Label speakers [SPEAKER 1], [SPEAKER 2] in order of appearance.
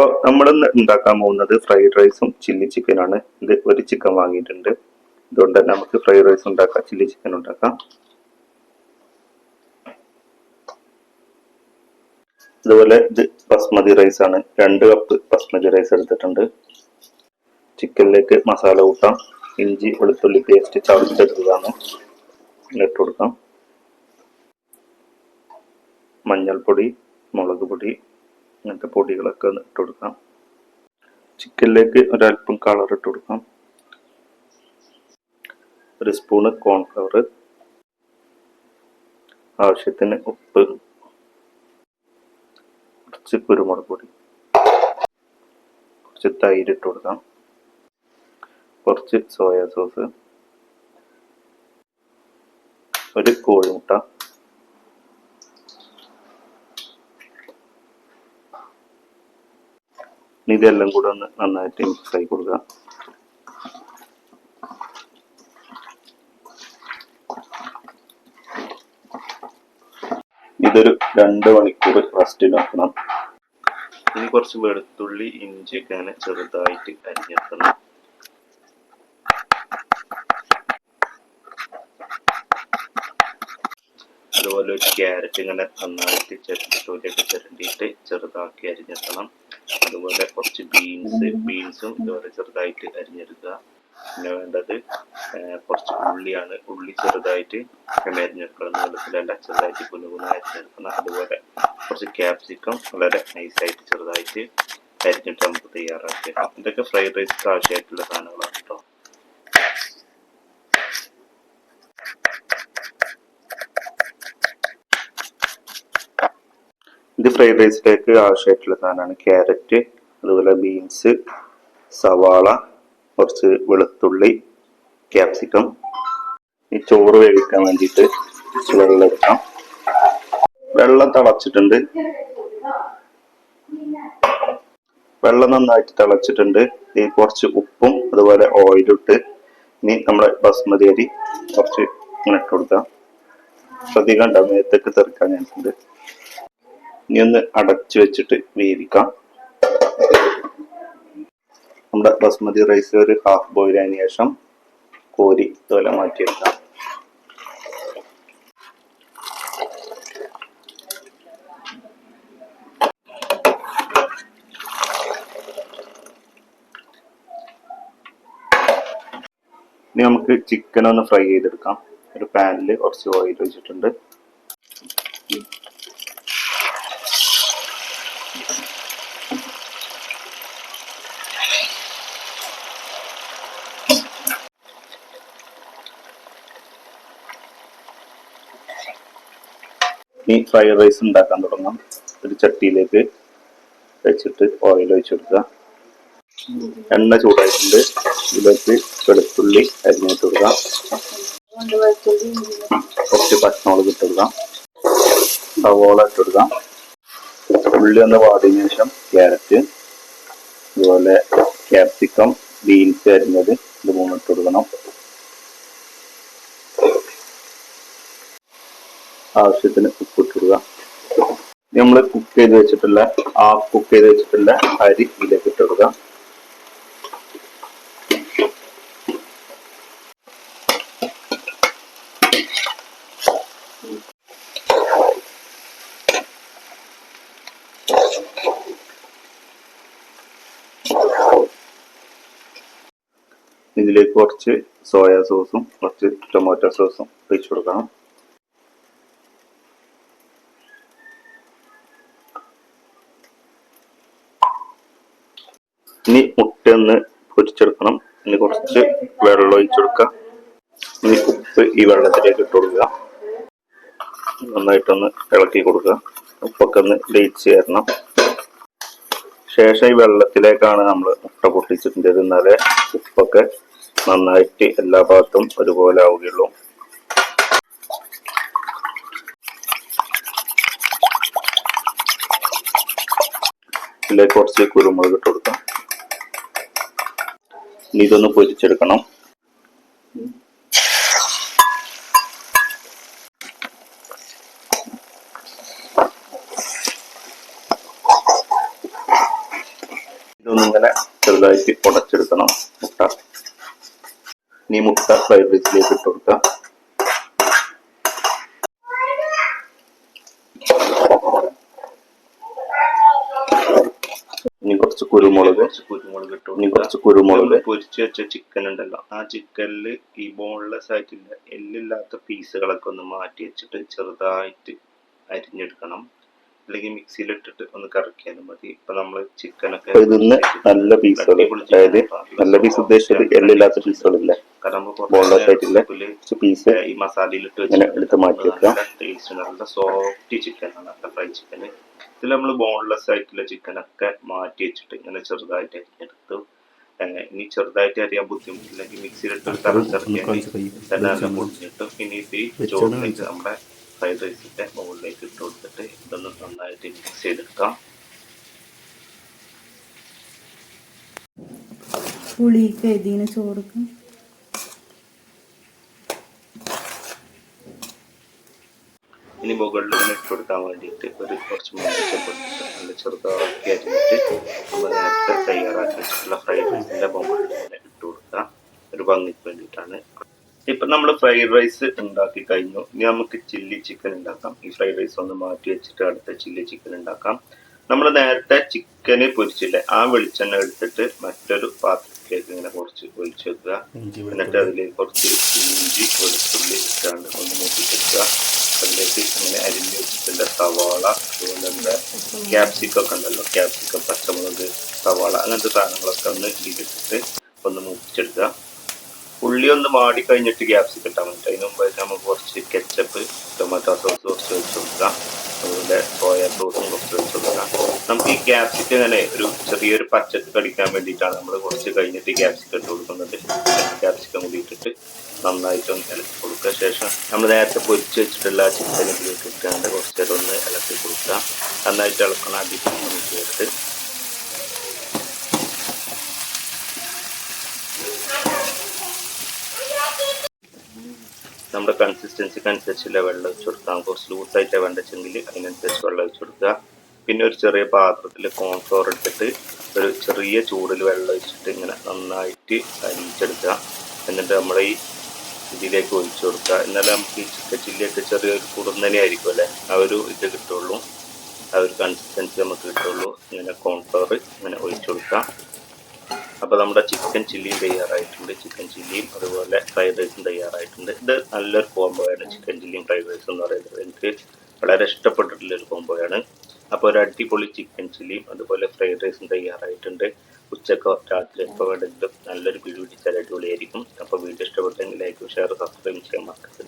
[SPEAKER 1] അപ്പൊ നമ്മൾ ഉണ്ടാക്കാൻ പോകുന്നത് ഫ്രൈഡ് റൈസും ചില്ലി ചിക്കനാണ് ഇത് ഒരു ചിക്കൻ വാങ്ങിയിട്ടുണ്ട്. അതുകൊണ്ട് തന്നെ നമുക്ക് ഫ്രൈഡ് റൈസ് ഉണ്ടാക്കാം ചില്ലി ചിക്കൻ ഉണ്ടാക്കാം. അതുപോലെ ഇത് ബസ്മതി റൈസ് ആണ്. രണ്ട് കപ്പ് ബസ്മതി റൈസ് എടുത്തിട്ടുണ്ട്. ചിക്കനിലേക്ക് മസാല കൂട്ടാം. ഇഞ്ചി വെളുത്തുള്ളി പേസ്റ്റ് ചതച്ചെടുത്തതാണ്. ഇട്ട് കൊടുക്കാം. മഞ്ഞൾപ്പൊടി മുളക് പൊടി അങ്ങനത്തെ പൊടികളൊക്കെ ഒന്ന് ഇട്ട് കൊടുക്കാം. ചിക്കനിലേക്ക് ഒരല്പം കളർ ഇട്ട് കൊടുക്കാം. ഒരു സ്പൂണ് കോൺഫ്ലവർ ആവശ്യത്തിന് ഉപ്പ് കുറച്ച് കുരുമുളക് പൊടി കുറച്ച് തൈര് ഇട്ട് കൊടുക്കാം. കുറച്ച് സോയാ സോസ് ഒരു കോഴിമുട്ട ഇനി ഇതെല്ലാം കൂടെ ഒന്ന് നന്നായിട്ട് മിക്സ് ആയി കൊടുക്കുക. ഇതൊരു രണ്ട് മണിക്കൂർ റെസ്റ്റിന് വെക്കണം. ഇനി കുറച്ച് വെളുത്തുള്ളി ഇഞ്ചിയൊക്കെ അങ്ങനെ ചെറുതായിട്ട് അരിഞ്ഞെടുക്കണം അതുപോലെ ഒരു ക്യാരറ്റ് ഇങ്ങനെ നന്നായിട്ട് ചെറുതൊക്കെ ചിരണ്ടിയിട്ട് ചെറുതാക്കി അരിഞ്ഞെടുക്കണം അതുപോലെ കുറച്ച് ബീൻസ് ബീൻസും ഇതുപോലെ ചെറുതായിട്ട് അരിഞ്ഞെടുക്കുക. പിന്നെ വേണ്ടത് കുറച്ച് ഉള്ളിയാണ്. ഉള്ളി ചെറുതായിട്ട് അരിഞ്ഞെടുക്കണം. വെള്ളത്തിലല്ല ചെറുതായിട്ട് കുനുകുന അരിഞ്ഞെടുക്കണം. അതുപോലെ കുറച്ച് ക്യാപ്സിക്കം വളരെ നൈസായിട്ട് ചെറുതായിട്ട് അരിഞ്ഞിട്ട് നമുക്ക് തയ്യാറാക്കിയേക്കാം ഇതൊക്കെ ഫ്രൈഡ് റൈസ് ആവശ്യമായിട്ടുള്ള സാധനങ്ങളാണ് കേട്ടോ ഇത് ഫ്രൈഡ് റൈസിലേക്ക് ആവശ്യമായിട്ടുള്ള സാധനമാണ് ക്യാരറ്റ് അതുപോലെ ബീൻസ് സവാള കുറച്ച് വെളുത്തുള്ളി ക്യാപ്സിക്കം ഈ ചോറ് വേവിക്കാൻ വേണ്ടിയിട്ട് വെള്ളം എടുക്കാം. വെള്ളം തിളച്ചിട്ടുണ്ട്. വെള്ളം നന്നായിട്ട് തിളച്ചിട്ടുണ്ട്. ഈ കുറച്ച് ഉപ്പും അതുപോലെ ഓയിലും ഇട്ട് ഇനി നമ്മുടെ ബസ്മതി അരി കുറച്ച് ഇങ്ങനെ ഇട്ട് കൊടുക്കാം. ശ്രദ്ധിക്കണ്ട മേത്തൊക്കെ തെറിക്കാൻ ഞാനുണ്ട് ഇനി ഒന്ന് അടച്ചു വെച്ചിട്ട് വേവിക്കാം. നമ്മുടെ ബസ്മതി റൈസ് ഒരു ഹാഫ് ബോയിൽ ആയതിനു ശേഷം കോരി ഇതുപോലെ മാറ്റിയെടുക്കാം. ഇനി നമുക്ക് ചിക്കൻ ഒന്ന് ഫ്രൈ ചെയ്തെടുക്കാം. ഒരു പാനിൽ കുറച്ച് ഓയിൽ ഒഴിച്ചിട്ടുണ്ട്. ഇനി ഫ്രൈഡ് റൈസ് ഉണ്ടാക്കാൻ തുടങ്ങാം. ഒരു ചട്ടിയിലേക്ക് വെച്ചിട്ട് ഓയിൽ ഒഴിച്ചു കൊടുക്കുക. എണ്ണ ചൂടായിട്ടുണ്ട്. ഇതിലേക്ക് വെളുത്തുള്ളി അരിഞ്ഞിട്ട് കൊടുക്കാം കുറച്ച് പച്ചമുളക് ഇട്ട് കൊടുക്കാം സവോള ഇട്ട് കൊടുക്കാം ഉള്ളി ഒന്ന് വാടിയതിനു ശേഷം ക്യാരറ്റ് അതുപോലെ ക്യാപ്സിക്കം ബീൻസ് അരിഞ്ഞത് ഇത് മൂന്നിട്ട് കൊടുക്കണം. ആവശ്യത്തിന് ഉപ്പ് ഇട്ടിടുക നമ്മൾ കുക്ക് ചെയ്ത് വെച്ചിട്ടുള്ള ആ കുക്ക് ചെയ്ത് വെച്ചിട്ടുള്ള അരി ഇതിലേക്ക് ഇട്ട് കൊടുക്കുക ഇതിലേക്ക് കുറച്ച് സോയാ സോസും കുറച്ച് ടൊമാറ്റോ സോസും ഒഴിച്ചു കൊടുക്കണം ഇനി മുട്ട ഒന്ന് പൊരിച്ചെടുക്കണം. ഇനി കുറച്ച് വെള്ളം ഒഴിച്ചെടുക്കുക. ഇനി ഉപ്പ് ഈ വെള്ളത്തിലേക്ക് ഇട്ട് കൊടുക്കുക. നന്നായിട്ടൊന്ന് ഇളക്കി കൊടുക്കുക. ഉപ്പൊക്കെ ഒന്ന് ലയിച്ച് ചേരണം ശേഷം ഈ വെള്ളത്തിലേക്കാണ് നമ്മൾ മുട്ട പൊട്ടിച്ചിട്ടുണ്ടത് എന്നാലേ ഉപ്പൊക്കെ നന്നായിട്ട് എല്ലാ ഭാഗത്തും ഒരുപോലെ ആവുകയുള്ളൂ. ഇതിലേക്ക് കുറച്ച് കുരുമുളക് ഇട്ട് കൊടുക്കാം. ഇതൊന്ന് പൊരിച്ചെടുക്കണം ഇതൊന്നിങ്ങനെ ചെറുതായിട്ട് ഉടച്ചെടുക്കണം മുട്ട. നീ മുട്ട ഫ്രൈഡ് റൈസിലേക്ക് ഇട്ട് ഇനി കുറച്ച് കുരുമുളക്. കുറച്ച് കുരുമുളക് ഇട്ടു ഇനി കുറച്ച് കുരുമുളക്. പൊരിച്ച് വെച്ച ചിക്കൻ ഉണ്ടല്ലോ. ആ ചിക്കനിൽ ഈ ബോൺലെസ് ആയിട്ടില്ല എല്ലില്ലാത്ത പീസുകളൊക്കെ ഒന്ന് മാറ്റി വെച്ചിട്ട് ചെറുതായിട്ട് അരിഞ്ഞെടുക്കണം. അല്ലെങ്കിൽ മിക്സിയിൽ ഇട്ടിട്ട് ഒന്ന് കറക്കിയാലും മതി. ഇപ്പൊ നമ്മൾ ചിക്കനൊക്കെ
[SPEAKER 2] ഇതിന്ന് നല്ല പീസുകൾ അതായത് നല്ല പീസ് ഉദ്ദേശിച്ചത് എല്ലില്ലാത്ത പീസുകളില്ല ബോൺലെസ് ആയിട്ടില്ല കുറച്ച് പീസ്
[SPEAKER 1] ഈ മസാലയിലിട്ട്
[SPEAKER 2] ഇങ്ങനെ എടുത്ത് മാറ്റി വെക്കാം.
[SPEAKER 1] ടേസ്റ്റ് നല്ല സോഫ്റ്റ് ചിക്കൻ ആണ്. ഫ്രൈ ചിക്കൻ ഇതിൽ നമ്മൾ ബോൺലെസ് ആയിട്ടുള്ള ചിക്കനൊക്കെ മാറ്റി വെച്ചിട്ട് ഇങ്ങനെ ചെറുതായിട്ട് അരിഞ്ഞെടുത്തു. ഇനി ചെറുതായിട്ട് അറിയാൻ ബുദ്ധിമുട്ടില്ലെങ്കിൽ മിക്സിയിലിട്ട് നല്ല പൊടിഞ്ഞിട്ട് ഇനി ഈ ചോറിലേക്ക് നമ്മുടെ ഫ്രൈഡ് റൈസിന്റെ മുകളിലേക്ക് ഇട്ട് കൊടുത്തിട്ട് ഇതൊന്ന് നന്നായിട്ട് മിക്സ് ചെയ്തെടുക്കാം.
[SPEAKER 3] പുളിയൊക്കെ ഇതിന് ചോറുക്കും
[SPEAKER 1] ഇനി മുകളിൽ ഇട്ട് കൊടുക്കാൻ വേണ്ടിയിട്ട് ഒരു കുറച്ച് മല്ലിച്ചപ്പ് ഇട്ടിട്ട് നല്ല ചെറുതാക്കി അരിഞ്ഞിട്ട് നമ്മൾ നേരത്തെ തയ്യാറാക്കി വെച്ചിട്ടുള്ള ഫ്രൈഡ് റൈസിന്റെ മുകളിൽ ഇട്ട് കൊടുക്കുക ഒരു ഭംഗിക്ക് വേണ്ടിയിട്ടാണ്. ഇപ്പൊ നമ്മൾ ഫ്രൈഡ് റൈസ് ഉണ്ടാക്കി കഴിഞ്ഞു. ഇനി നമുക്ക് ചില്ലി ചിക്കൻ ഉണ്ടാക്കാം. ഈ ഫ്രൈഡ് റൈസ് ഒന്ന് മാറ്റി വെച്ചിട്ട് അടുത്ത ചില്ലി ചിക്കൻ ഉണ്ടാക്കാം. നമ്മൾ നേരത്തെ ചിക്കന് പൊരിച്ചില്ലേ ആ വെളിച്ചെണ്ണ എടുത്തിട്ട് മറ്റൊരു പാത്രത്തിലേക്ക് ഇങ്ങനെ കുറച്ച് ഒഴിച്ചു വെക്കുക. എന്നിട്ട് അതിലേക്ക് കുറച്ച് ഇഞ്ചി വെളുത്തുള്ളി ഇട്ടാണ്ട് ഒന്ന് മൂപ്പിച്ചെടുക്കുക. അതിലേക്ക് ഇങ്ങനെ അരിഞ്ഞ് വെച്ചിട്ടുണ്ട് സവാള അതുപോലെ തന്നെ ക്യാപ്സിക്കം ഒക്കെ ഉണ്ടല്ലോ. ക്യാപ്സിക്കം പച്ചമുളക് സവാള അങ്ങനത്തെ സാധനങ്ങളൊക്കെ ഒന്ന് ഇതിലിട്ടിട്ട് ഒന്ന് മൂപ്പിച്ചെടുക്കുക. ഉള്ളി ഒന്ന് മാടി കഴിഞ്ഞിട്ട് ക്യാപ്സിക്കം ഇട്ടാൽ മതി. അതിന് മുമ്പായിട്ട് നമുക്ക് കുറച്ച് കെച്ചപ്പ് ടൊമാറ്റോ സോസ് കുറച്ച് വെച്ച് കൊടുക്കാം അതുപോലെ സോയ സോസും കുറച്ച് വെച്ച് കൊടുക്കാം നമുക്ക് ഈ ക്യാപ്സിക്കം ഇങ്ങനെ ഒരു ചെറിയൊരു പച്ചക്ക് കടിക്കാൻ വേണ്ടിയിട്ടാണ് നമ്മൾ കുറച്ച് കഴിഞ്ഞിട്ട് ക്യാപ്സിക്കം ഇട്ട് കൊടുക്കുന്നത്. ക്യാപ്സിക്കം കൂടി ഇട്ടിട്ട് നന്നായിട്ട് ഒന്ന് ഇളക്കി കൊടുക്കുക ശേഷം നമ്മൾ നേരത്തെ പൊരിച്ച് വെച്ചിട്ടുള്ള ചിക്കൻ ഇതിലേക്ക് ഇട്ടാണ്ട് കുറച്ച് നേരം ഒന്ന് ഇളക്കി കൊടുക്കുക. നന്നായിട്ട് ഇളക്കണം. അധികം ഒന്ന് ചേർത്ത് നമ്മുടെ കൺസിസ്റ്റൻസിക്ക് അനുസരിച്ചുള്ള വെള്ളം ഒഴിച്ചു കൊടുക്കാം. കുറച്ച് ലൂസായിട്ട് വേണ്ടെങ്കിൽ അതിനനുസരിച്ച് വെള്ളം ഒഴിച്ചു കൊടുക്കുക. പിന്നെ ഒരു ചെറിയ പാത്രത്തിൽ കോൺഫ്ലോർ എടുത്തിട്ട് ഒരു ചെറിയ ചൂടിൽ വെള്ളം ഒഴിച്ചിട്ട് ഇങ്ങനെ നന്നായിട്ട് അരിയിച്ചെടുക്കുക എന്നിട്ട് നമ്മൾ ഈ ഇതിലേക്ക് ഒഴിച്ചു കൊടുക്കുക. എന്നാലേ നമുക്ക് ഈ ചിക്കൻ ചില്ലിയൊക്കെ ചെറിയൊരു കുറുന്നനെ ആയിരിക്കും അല്ലേ? ആ ഒരു ഇത് കിട്ടുള്ളൂ. ആ ഒരു കൺസിസ്റ്റൻസി നമുക്ക് കിട്ടുള്ളൂ. ഇങ്ങനെ കോൺഫ്ലവർ ഇങ്ങനെ ഒഴിച്ചു കൊടുക്കാം അപ്പോൾ നമ്മുടെ ചിക്കൻ ചില്ലിയും തയ്യാറായിട്ടുണ്ട്. ചിക്കൻ ചില്ലിയും അതുപോലെ ഫ്രൈഡ് റൈസും തയ്യാറായിട്ടുണ്ട്. ഇത് നല്ലൊരു കോംബോയാണ് ചിക്കൻ ചില്ലിയും ഫ്രൈഡ് റൈസും എന്ന് പറയുന്നത്. എനിക്ക് വളരെ ഇഷ്ടപ്പെട്ടിട്ടുള്ള ഒരു കോംബോയാണ് അപ്പോൾ ഒരു അടിപൊളി ചിക്കൻ ചില്ലിയും അതുപോലെ ഫ്രൈഡ് റൈസും തയ്യാറായിട്ടുണ്ട്. ഉച്ചക്കോ രാത്രി എപ്പോൾ വേണമെങ്കിലും നല്ലൊരു പിടി പിടിച്ചാൽ അടിപൊളിയായിരിക്കും. അപ്പോൾ വീഡിയോ ഇഷ്ടപ്പെട്ടെങ്കിൽ ലൈക്ക് ഷെയർ സബ്സ്ക്രൈബ് ചെയ്യാൻ മറക്കരുത്.